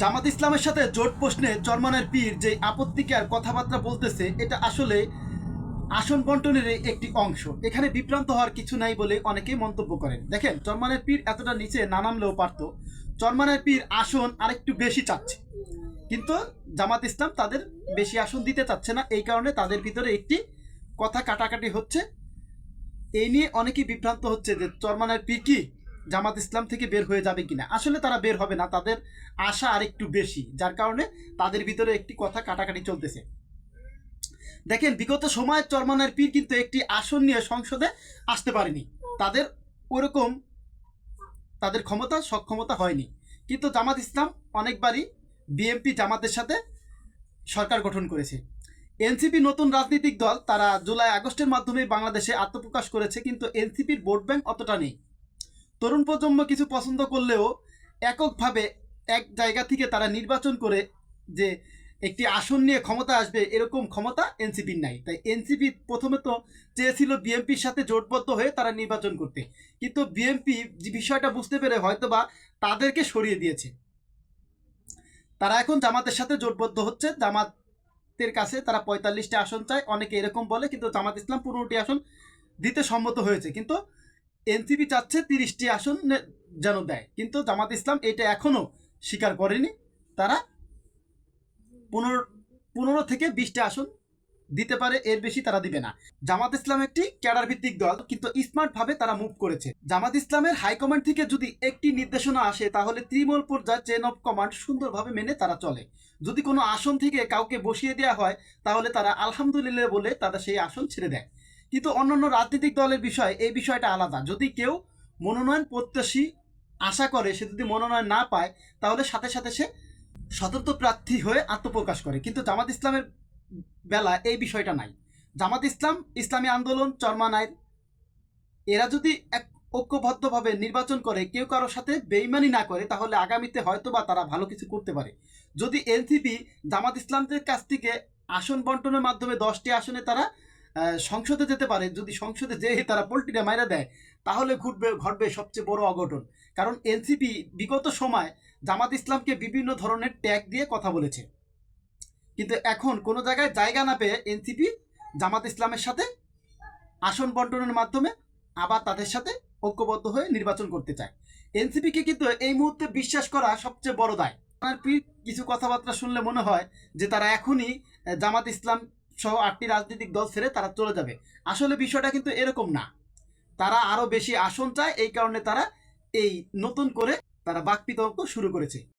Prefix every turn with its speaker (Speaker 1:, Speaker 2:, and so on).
Speaker 1: জামাত ইসলামের সাথে জোট প্রশ্নে চরমানের পীর যে আপত্তিকার কথাবার্তা বলতেছে, এটা আসলে আসন বন্টনের একটি অংশ। এখানে বিভ্রান্ত হওয়ার কিছু নাই বলে অনেকেই মন্তব্য করেন। দেখেন, চরমানের পীর এতটা নিচে না নামলেও পারতো। চরমানের পীর আসন আরেকটু বেশি চাচ্ছে। কিন্তু জামাত ইসলাম তাদের বেশি আসন দিতে চাচ্ছে না। এই কারণে তাদের ভিতরে একটি কথা কাটাকাটি হচ্ছে। এই নিয়ে অনেকেই বিভ্রান্ত হচ্ছে যে চরমানের পীর কি জামাত ইসলাম থেকে বের হয়ে যাবে কিনা। আসলে তারা বের হবে না, তাদের আশা আরেকটু বেশি, যার কারণে তাদের ভিতরে একটি কথা কাটাকাটি চলতেছে। দেখেন, বিগত সময়ে চরমানের পীর কিন্তু একটি আসন নিয়ে সংসদে আসতে পারেনি। তাদের ওরকম তাদের ক্ষমতা, সক্ষমতা হয়নি। কিন্তু জামাত ইসলাম অনেকবারই বিএমপি জামাতের সাথে সরকার গঠন করেছে। এনসিপি নতুন রাজনৈতিক দল, তারা জুলাই আগস্টের মাধ্যমে বাংলাদেশে আত্মপ্রকাশ করেছে, কিন্তু এনসিপির ভোট ব্যাংক অতটা নেই। তরুণ প্রজন্ম কিছু পছন্দ করলেও এককভাবে এক জায়গা থেকে তারা নির্বাচন করে যে একটি আসন নিয়ে ক্ষমতা আসবে, এরকম ক্ষমতা এনসিপির নাই। তাই এনসিপি প্রথমে তো চেয়েছিল বিএনপির সাথে জোটবদ্ধ হয়ে তারা নির্বাচন করতে। কিন্তু বিএনপি বিষয়টা বুঝতে পেরে হয়তোবা তাদেরকে সরিয়ে দিয়েছে। তারা এখন জামাতের সাথে জোটবদ্ধ হচ্ছে। জামাতের কাছে তারা পঁয়তাল্লিশটি আসন চায়। অনেকে এরকম বলে, কিন্তু জামাত ইসলাম পনেরোটি আসন দিতে সম্মত হয়েছে। কিন্তু এনসিপি চাচ্ছে তিরিশটি আসন যেন দেয়। কিন্তু জামাত ইসলাম এটা এখনও স্বীকার করেনি। তারা পনেরো পনেরো থেকে বিশটি আসন দিতে পারে, এর বেশি তারা দিবে না। জামাত ইসলাম একটি ক্যাডার ভিত্তিক দল, কিন্তু স্মার্ট ভাবে তারা মুভ করেছে। জামাত ইসলামের হাইকমান্ড থেকে যদি একটি নির্দেশনা আসে, তাহলে তৃণমূল পর্যায়ে চেন অফ কমান্ড সুন্দরভাবে মেনে তারা চলে। যদি কোনো আসন থেকে কাউকে বসিয়ে দেওয়া হয়, তাহলে তারা আলহামদুলিল্লাহ বলে তারা সেই আসন ছেড়ে দেয়। কিন্তু অন্যান্য রাজনৈতিক দলের বিষয়, এই বিষয়টা আলাদা। যদি কেউ মনোনয়ন প্রত্যাশী আশা করে, সে যদি মনোনয়ন না পায়, তাহলে সাথে সাথে সে স্বতন্ত্র প্রার্থী হয়ে আত্মপ্রকাশ করে। কিন্তু জামাত ইসলামের বেলা এই বিষয়টা নাই। জামাত ইসলাম, ইসলামী আন্দোলন চরমানায় এরা যদি এক ঐক্যবদ্ধভাবে নির্বাচন করে, কেউ কারোর সাথে বেইমানি না করে, তাহলে আগামীতে হয়তো বা তারা ভালো কিছু করতে পারে। যদি এনসিপি জামাত ইসলামদের কাছ থেকে আসন বন্টনের মাধ্যমে দশটি আসনে তারা সংসদে যেতে পারে, যদি সংসদে যেয়ে তারা পোলট্রিটা মাইরা দেয়, তাহলে ঘটবে ঘটবে সবচেয়ে বড় অঘটন। কারণ এনসিপি বিগত সময় জামাত ইসলামকে বিভিন্ন ধরনের ট্যাগ দিয়ে কথা বলেছে। কিন্তু এখন কোনো জায়গায় জায়গা না পেয়ে এনসিপি জামাত ইসলামের সাথে আসন বন্টনের মাধ্যমে আবার তাদের সাথে ঐক্যবদ্ধ হয়ে নির্বাচন করতে চায়। এনসিপিকে কিন্তু এই মুহূর্তে বিশ্বাস করা সবচেয়ে বড় দায়। কিছু কথাবার্তা শুনলে মনে হয় যে তারা এখনই জামাত ইসলাম সহ আটটি রাজনৈতিক দল ছেড়ে তারা চলে যাবে। আসলে বিষয়টা কিন্তু এরকম না। তারা আরও বেশি আসন চায়, এই কারণে তারা এই নতুন করে তারা বাকবিতর্ক শুরু করেছে।